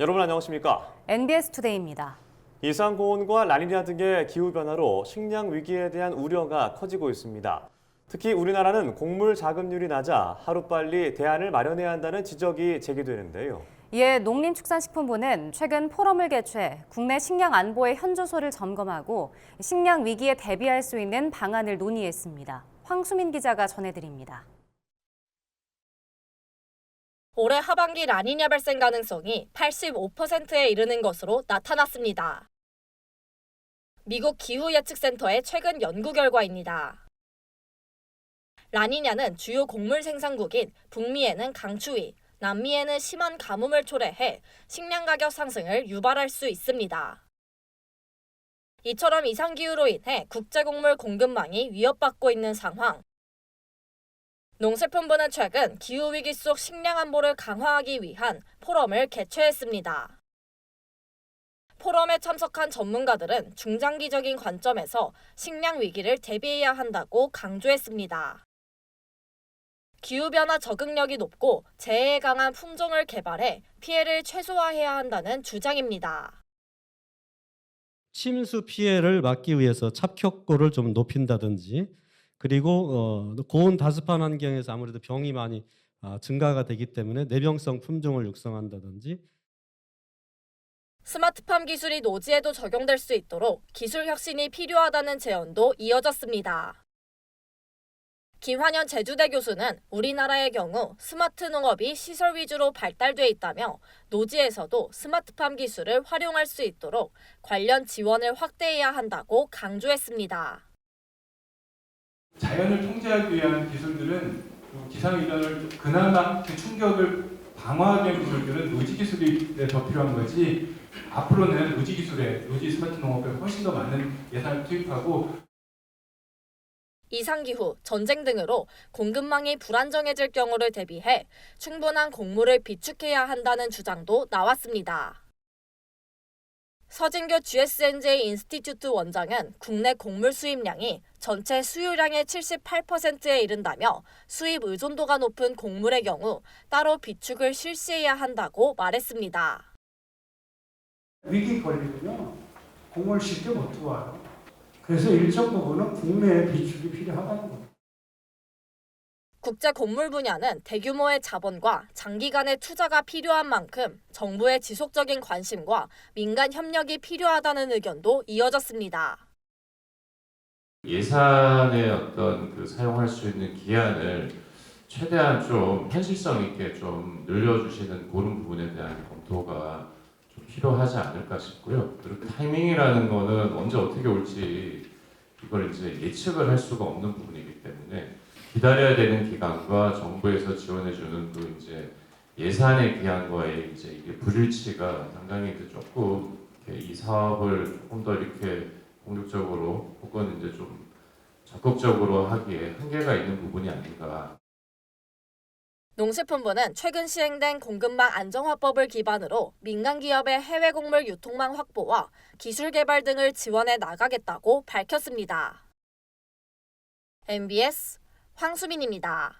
여러분 안녕하십니까? NBS 투데이입니다. 이상 고온과 라니냐 등의 기후 변화로 식량 위기에 대한 우려가 커지고 있습니다. 특히 우리나라는 곡물 자급률이 낮아 하루빨리 대안을 마련해야 한다는 지적이 제기되는데요. 이에 농림축산식품부는 최근 포럼을 개최 국내 식량 안보의 현조소를 점검하고 식량 위기에 대비할 수 있는 방안을 논의했습니다. 황수민 기자가 전해드립니다. 올해 하반기 라니냐 발생 가능성이 85%에 이르는 것으로 나타났습니다. 미국 기후예측센터의 최근 연구 결과입니다. 라니냐는 주요 곡물 생산국인 북미에는 강추위, 남미에는 심한 가뭄을 초래해 식량 가격 상승을 유발할 수 있습니다. 이처럼 이상기후로 인해 국제곡물 공급망이 위협받고 있는 상황. 농식품부는 최근 기후위기 속 식량 안보를 강화하기 위한 포럼을 개최했습니다. 포럼에 참석한 전문가들은 중장기적인 관점에서 식량 위기를 대비해야 한다고 강조했습니다. 기후변화 적응력이 높고 재해에 강한 품종을 개발해 피해를 최소화해야 한다는 주장입니다. 침수 피해를 막기 위해서 잡효고를 좀 높인다든지 그리고 어, 고온 다습한 환경에서 아무래도 병이 많이 아, 증가가 되기 때문에 내병성 품종을 육성한다든지 스마트팜 기술이 노지에도 적용될 수 있도록 기술 혁신이 필요하다는 제언도 이어졌습니다. 김환현 제주대 교수는 우리나라의 경우 스마트 농업이 시설 위주로 발달돼 있다며 노지에서도 스마트팜 기술을 활용할 수 있도록 관련 지원을 확대해야 한다고 강조했습니다. 자연을 통제하기 위한 기술들은 그 기상이변을 그나마 그 충격을 방어하기 위한 기술들은 노지 기술이 더 필요한 거지 앞으로는 노지 기술에 노지 스마트 농업에 훨씬 더 많은 예산을 투입하고 이상기후, 전쟁 등으로 공급망이 불안정해질 경우를 대비해 충분한 곡물을 비축해야 한다는 주장도 나왔습니다. 서진교 GSNJ 인스티튜트 원장은 국내 곡물 수입량이 전체 수요량의 78%에 이른다며 수입 의존도가 높은 곡물의 경우 따로 비축을 실시해야 한다고 말했습니다. 위기 걸리면요 공을 쉽게 못 들어와요. 그래서 일정 부분은 국내에 비축이 필요하다는 거예요. 국제 곡물 분야는 대규모의 자본과 장기간의 투자가 필요한 만큼 정부의 지속적인 관심과 민간 협력이 필요하다는 의견도 이어졌습니다. 예산의 어떤 그 사용할 수 있는 기한을 최대한 좀 현실성 있게 좀 늘려주시는 그런 부분에 대한 검토가 좀 필요하지 않을까 싶고요. 그리고 타이밍이라는 거는 언제 어떻게 올지 이걸 이제 예측을 할 수가 없는 부분이기 때문에 기다려야 되는 기간과 정부에서 지원해주는 그 이제 예산의 기한과의 이제 이게 불일치가 상당히 그 조금 이 사업을 조금 더 이렇게 공격적으로 혹은 이제 좀 적극적으로 하기에 한계가 있는 부분이 아닌가. 농식품부는 최근 시행된 공급망 안정화법을 기반으로 민간 기업의 해외 곡물 유통망 확보와 기술 개발 등을 지원해 나가겠다고 밝혔습니다. MBS 황수민입니다.